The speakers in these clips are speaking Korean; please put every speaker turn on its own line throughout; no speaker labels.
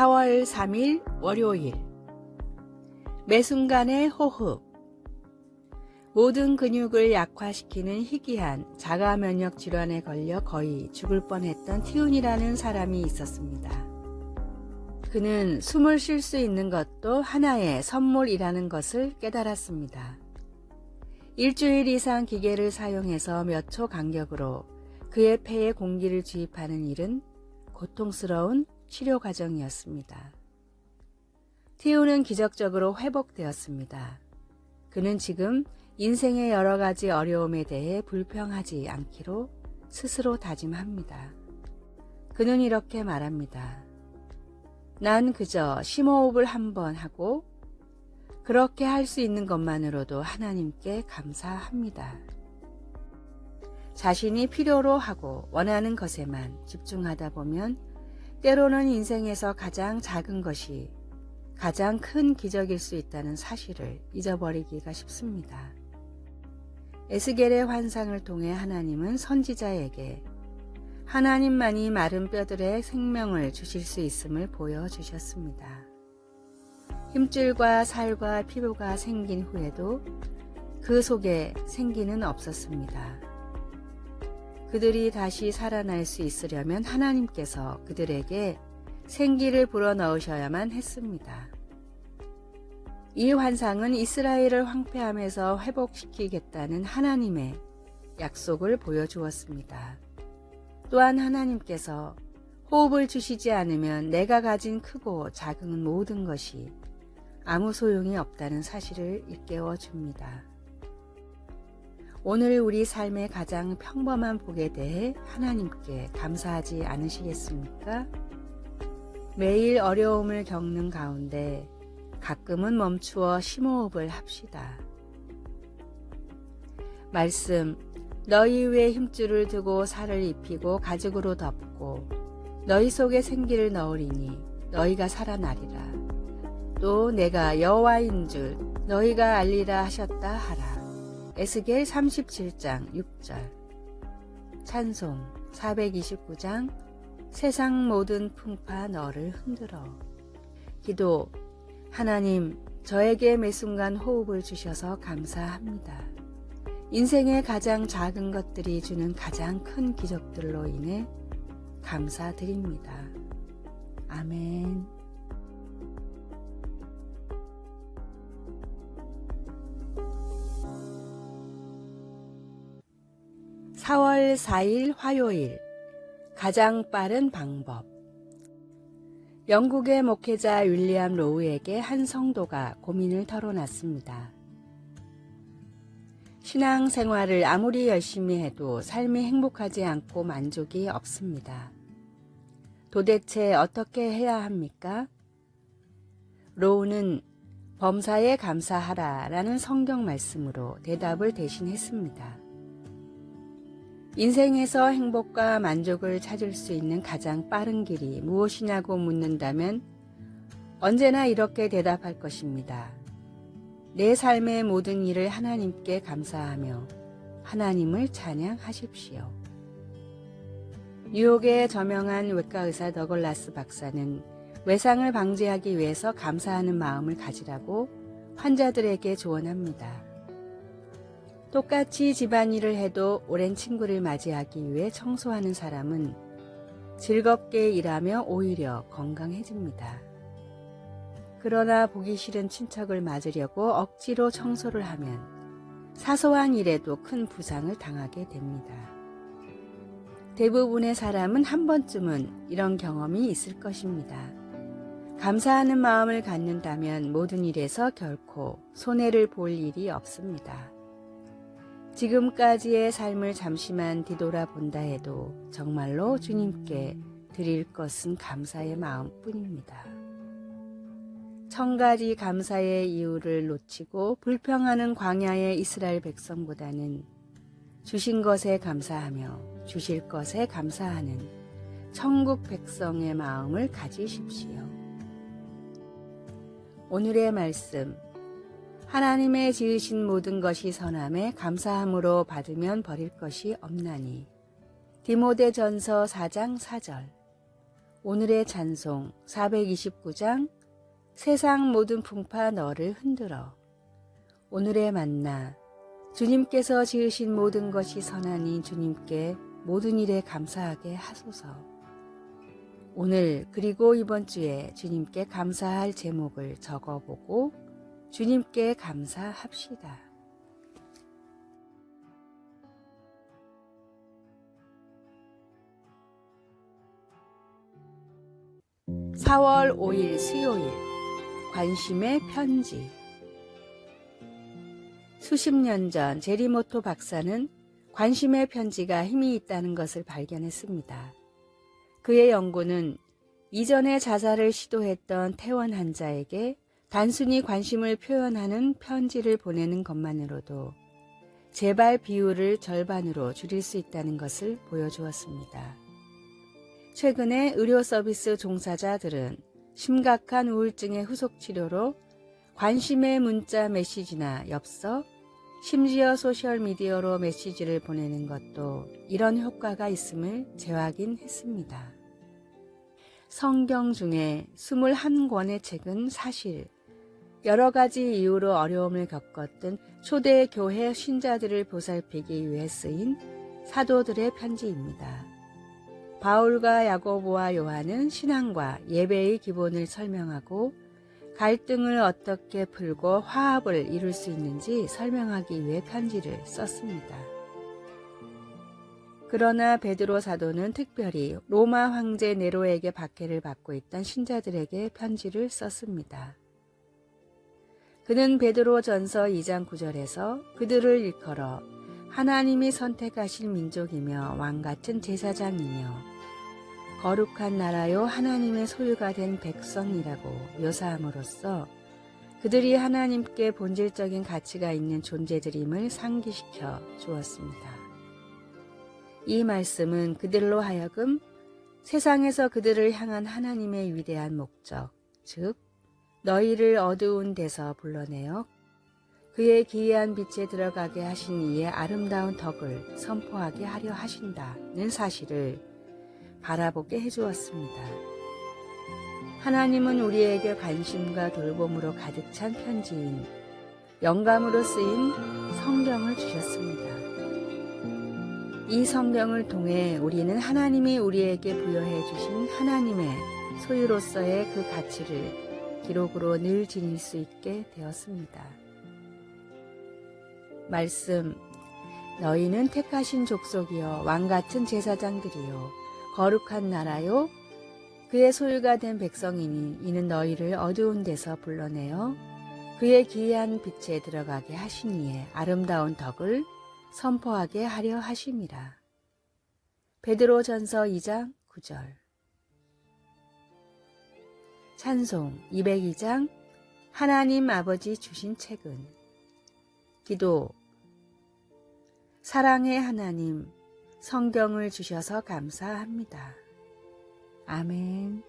4월 3일 월요일 매 순간의 호흡 모든 근육을 약화시키는 희귀한 자가 면역 질환에 걸려 거의 죽을 뻔했던 티운이라는 사람이 있었습니다. 그는 숨을 쉴 수 있는 것도 하나의 선물이라는 것을 깨달았습니다. 일주일 이상 기계를 사용해서 몇 초 간격으로 그의 폐에 공기를 주입하는 일은 고통스러운 치료 과정이었습니다. 티우는 기적적으로 회복되었습니다. 그는 지금 인생의 여러 가지 어려움에 대해 불평하지 않기로 스스로 다짐합니다. 그는 이렇게 말합니다. 난 그저 심호흡을 한번 하고 그렇게 할 수 있는 것만으로도 하나님께 감사합니다. 자신이 필요로 하고 원하는 것에만 집중하다 보면 때로는 인생에서 가장 작은 것이 가장 큰 기적일 수 있다는 사실을 잊어버리기가 쉽습니다. 에스겔의 환상을 통해 하나님은 선지자에게 하나님만이 마른 뼈들의 생명을 주실 수 있음을 보여주셨습니다. 힘줄과 살과 피부가 생긴 후에도 그 속에 생기는 없었습니다. 그들이 다시 살아날 수 있으려면 하나님께서 그들에게 생기를 불어넣으셔야만 했습니다. 이 환상은 이스라엘을 황폐함에서 회복시키겠다는 하나님의 약속을 보여주었습니다. 또한 하나님께서 호흡을 주시지 않으면 내가 가진 크고 작은 모든 것이 아무 소용이 없다는 사실을 일깨워 줍니다. 오늘 우리 삶의 가장 평범한 복에 대해 하나님께 감사하지 않으시겠습니까? 매일 어려움을 겪는 가운데 가끔은 멈추어 심호흡을 합시다. 말씀, 너희 위에 힘줄을 두고 살을 입히고 가죽으로 덮고 너희 속에 생기를 넣으리니 너희가 살아나리라. 또 내가 여호와인 줄 너희가 알리라 하셨다 하라. 에스겔 37장 6절 찬송 429장 세상 모든 풍파 너를 흔들어 기도 하나님 저에게 매 순간 호흡을 주셔서 감사합니다. 인생의 가장 작은 것들이 주는 가장 큰 기적들로 인해 감사드립니다. 아멘. 4월 4일 화요일 가장 빠른 방법 영국의 목회자 윌리엄 로우에게 한 성도가 고민을 털어놨습니다. 신앙 생활을 아무리 열심히 해도 삶이 행복하지 않고 만족이 없습니다. 도대체 어떻게 해야 합니까? 로우는 범사에 감사하라 라는 성경 말씀으로 대답을 대신했습니다. 인생에서 행복과 만족을 찾을 수 있는 가장 빠른 길이 무엇이냐고 묻는다면 언제나 이렇게 대답할 것입니다. 내 삶의 모든 일을 하나님께 감사하며 하나님을 찬양하십시오. 뉴욕의 저명한 외과 의사 더글라스 박사는 외상을 방지하기 위해서 감사하는 마음을 가지라고 환자들에게 조언합니다. 똑같이 집안일을 해도 오랜 친구를 맞이하기 위해 청소하는 사람은 즐겁게 일하며 오히려 건강해집니다. 그러나 보기 싫은 친척을 맞으려고 억지로 청소를 하면 사소한 일에도 큰 부상을 당하게 됩니다. 대부분의 사람은 한 번쯤은 이런 경험이 있을 것입니다. 감사하는 마음을 갖는다면 모든 일에서 결코 손해를 볼 일이 없습니다. 지금까지의 삶을 잠시만 뒤돌아본다 해도 정말로 주님께 드릴 것은 감사의 마음뿐입니다. 천 가지 감사의 이유를 놓치고 불평하는 광야의 이스라엘 백성보다는 주신 것에 감사하며 주실 것에 감사하는 천국 백성의 마음을 가지십시오. 오늘의 말씀 하나님의 지으신 모든 것이 선함에 감사함으로 받으면 버릴 것이 없나니. 디모데 전서 4장 4절. 오늘의 찬송 429장 세상 모든 풍파 너를 흔들어 오늘의 만나 주님께서 지으신 모든 것이 선하니 주님께 모든 일에 감사하게 하소서. 오늘 그리고 이번 주에 주님께 감사할 제목을 적어보고 주님께 감사합시다. 4월 5일 수요일 관심의 편지 수십 년 전 제리모토 박사는 관심의 편지가 힘이 있다는 것을 발견했습니다. 그의 연구는 이전에 자살을 시도했던 퇴원 환자에게 단순히 관심을 표현하는 편지를 보내는 것만으로도 재발 비율을 절반으로 줄일 수 있다는 것을 보여주었습니다. 최근에 의료 서비스 종사자들은 심각한 우울증의 후속 치료로 관심의 문자 메시지나 엽서, 심지어 소셜미디어로 메시지를 보내는 것도 이런 효과가 있음을 재확인했습니다. 성경 중에 21권의 책은 사실 여러 가지 이유로 어려움을 겪었던 초대 교회 신자들을 보살피기 위해 쓰인 사도들의 편지입니다. 바울과 야고보와 요한은 신앙과 예배의 기본을 설명하고 갈등을 어떻게 풀고 화합을 이룰 수 있는지 설명하기 위해 편지를 썼습니다. 그러나 베드로 사도는 특별히 로마 황제 네로에게 박해를 받고 있던 신자들에게 편지를 썼습니다. 그는 베드로 전서 2장 9절에서 그들을 일컬어 하나님이 선택하신 민족이며 왕 같은 제사장이며 거룩한 나라요 하나님의 소유가 된 백성이라고 묘사함으로써 그들이 하나님께 본질적인 가치가 있는 존재들임을 상기시켜 주었습니다. 이 말씀은 그들로 하여금 세상에서 그들을 향한 하나님의 위대한 목적, 즉, 너희를 어두운 데서 불러내어 그의 기이한 빛에 들어가게 하신 이의 아름다운 덕을 선포하게 하려 하신다는 사실을 바라보게 해주었습니다. 하나님은 우리에게 관심과 돌봄으로 가득 찬 편지인 영감으로 쓰인 성경을 주셨습니다. 이 성경을 통해 우리는 하나님이 우리에게 부여해 주신 하나님의 소유로서의 그 가치를 기록으로 늘 지닐 수 있게 되었습니다. 말씀 너희는 택하신 족속이여 왕 같은 제사장들이요 거룩한 나라요 그의 소유가 된 백성이니 이는 너희를 어두운 데서 불러내어 그의 기이한 빛에 들어가게 하시니에 아름다운 덕을 선포하게 하려 하심이라. 베드로 전서 2장 9절 찬송 202장 하나님 아버지 주신 책은 기도 사랑의 하나님 성경을 주셔서 감사합니다. 아멘.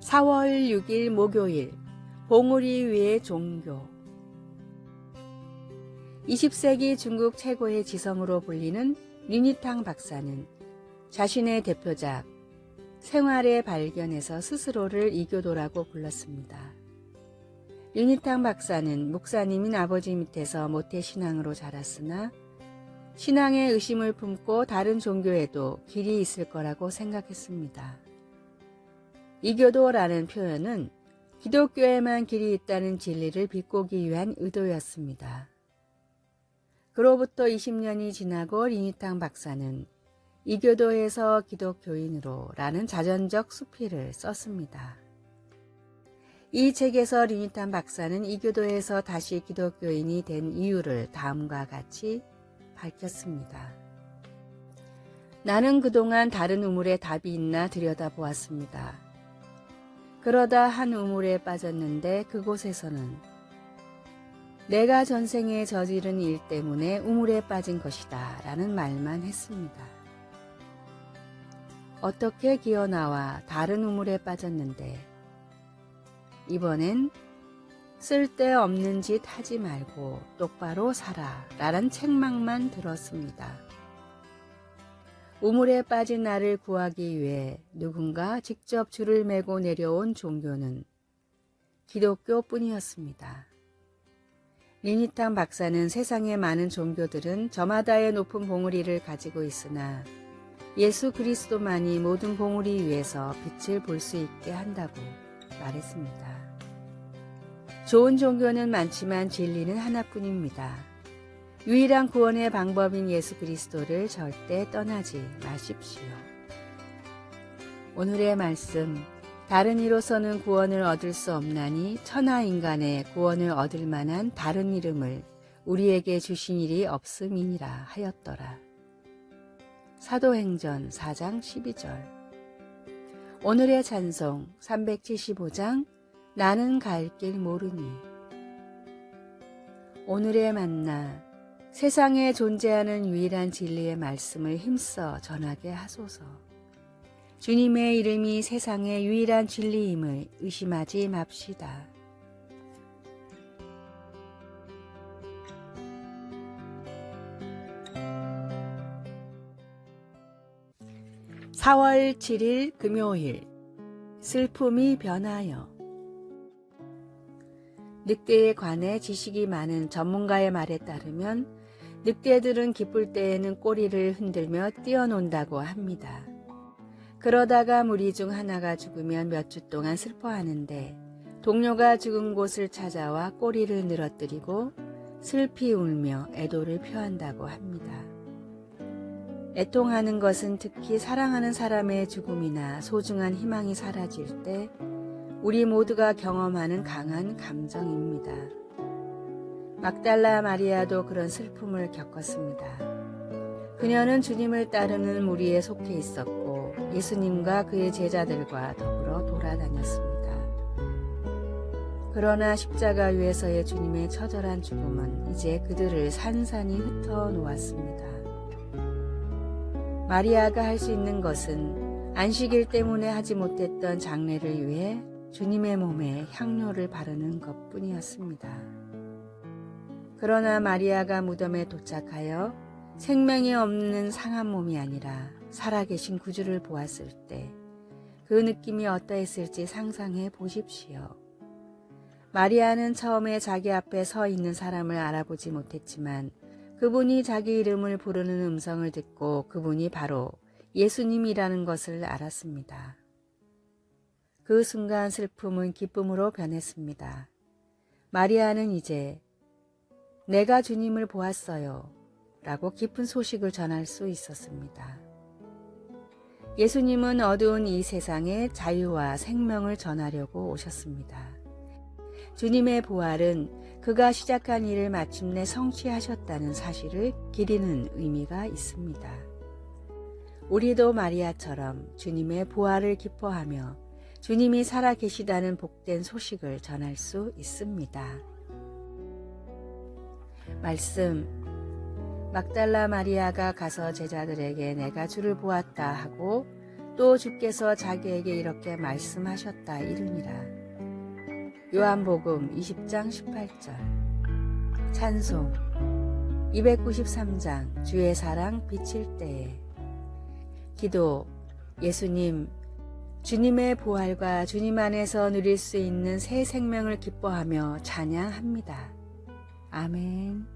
(4월 6일) 목요일 봉우리 위의 종교 20세기 중국 최고의 지성으로 불리는 리니탕 박사는 자신의 대표작 생활의 발견에서 스스로를 이교도라고 불렀습니다. 유니탕 박사는 목사님인 아버지 밑에서 모태 신앙으로 자랐으나 신앙에 의심을 품고 다른 종교에도 길이 있을 거라고 생각했습니다. 이교도라는 표현은 기독교에만 길이 있다는 진리를 비꼬기 위한 의도였습니다. 그로부터 20년이 지나고 리니탕 박사는 이교도에서 기독교인으로 라는 자전적 수필을 썼습니다. 이 책에서 리니탄 박사는 이교도에서 다시 기독교인이 된 이유를 다음과 같이 밝혔습니다. 나는 그동안 다른 우물에 답이 있나 들여다보았습니다. 그러다 한 우물에 빠졌는데 그곳에서는 내가 전생에 저지른 일 때문에 우물에 빠진 것이다 라는 말만 했습니다. 어떻게 기어 나와 다른 우물에 빠졌는데 이번엔 쓸데없는 짓 하지 말고 똑바로 살아 라는 책망만 들었습니다. 우물에 빠진 나를 구하기 위해 누군가 직접 줄을 메고 내려온 종교는 기독교 뿐이었습니다. 리니탕 박사는 세상의 많은 종교들은 저마다의 높은 봉우리를 가지고 있으나 예수 그리스도만이 모든 봉우리 위에서 빛을 볼 수 있게 한다고 말했습니다. 좋은 종교는 많지만 진리는 하나뿐입니다. 유일한 구원의 방법인 예수 그리스도를 절대 떠나지 마십시오. 오늘의 말씀, 다른 이로서는 구원을 얻을 수 없나니 천하 인간의 구원을 얻을 만한 다른 이름을 우리에게 주신 일이 없음이니라 하였더라. 사도행전 4장 12절 오늘의 찬송 375장 나는 갈 길 모르니 오늘의 만나 세상에 존재하는 유일한 진리의 말씀을 힘써 전하게 하소서. 주님의 이름이 세상의 유일한 진리임을 의심하지 맙시다. (4월 7일) 금요일 슬픔이 변하여 늑대에 관해 지식이 많은 전문가의 말에 따르면 늑대들은 기쁠 때에는 꼬리를 흔들며 뛰어논다고 합니다. 그러다가 무리 중 하나가 죽으면 몇 주 동안 슬퍼하는데 동료가 죽은 곳을 찾아와 꼬리를 늘어뜨리고 슬피 울며 애도를 표한다고 합니다. 애통하는 것은 특히 사랑하는 사람의 죽음이나 소중한 희망이 사라질 때 우리 모두가 경험하는 강한 감정입니다. 막달라 마리아도 그런 슬픔을 겪었습니다. 그녀는 주님을 따르는 무리에 속해 있었고 예수님과 그의 제자들과 더불어 돌아다녔습니다. 그러나 십자가 위에서의 주님의 처절한 죽음은 이제 그들을 산산이 흩어 놓았습니다. 마리아가 할 수 있는 것은 안식일 때문에 하지 못했던 장례를 위해 주님의 몸에 향료를 바르는 것 뿐이었습니다. 그러나 마리아가 무덤에 도착하여 생명이 없는 상한 몸이 아니라 살아계신 구주를 보았을 때 그 느낌이 어떠했을지 상상해 보십시오. 마리아는 처음에 자기 앞에 서 있는 사람을 알아보지 못했지만 그분이 자기 이름을 부르는 음성을 듣고 그분이 바로 예수님이라는 것을 알았습니다. 그 순간 슬픔은 기쁨으로 변했습니다. 마리아는 이제 내가 주님을 보았어요. 라고 기쁜 소식을 전할 수 있었습니다. 예수님은 어두운 이 세상에 자유와 생명을 전하려고 오셨습니다. 주님의 부활은 그가 시작한 일을 마침내 성취하셨다는 사실을 기리는 의미가 있습니다. 우리도 마리아처럼 주님의 부활을 기뻐하며 주님이 살아 계시다는 복된 소식을 전할 수 있습니다. 말씀 막달라 마리아가 가서 제자들에게 내가 주를 보았다 하고 또 주께서 자기에게 이렇게 말씀하셨다 이르니라. 요한복음 20장 18절 찬송 293장 주의 사랑 비칠 때에 기도 예수님 주님의 부활과 주님 안에서 누릴 수 있는 새 생명을 기뻐하며 찬양합니다. 아멘.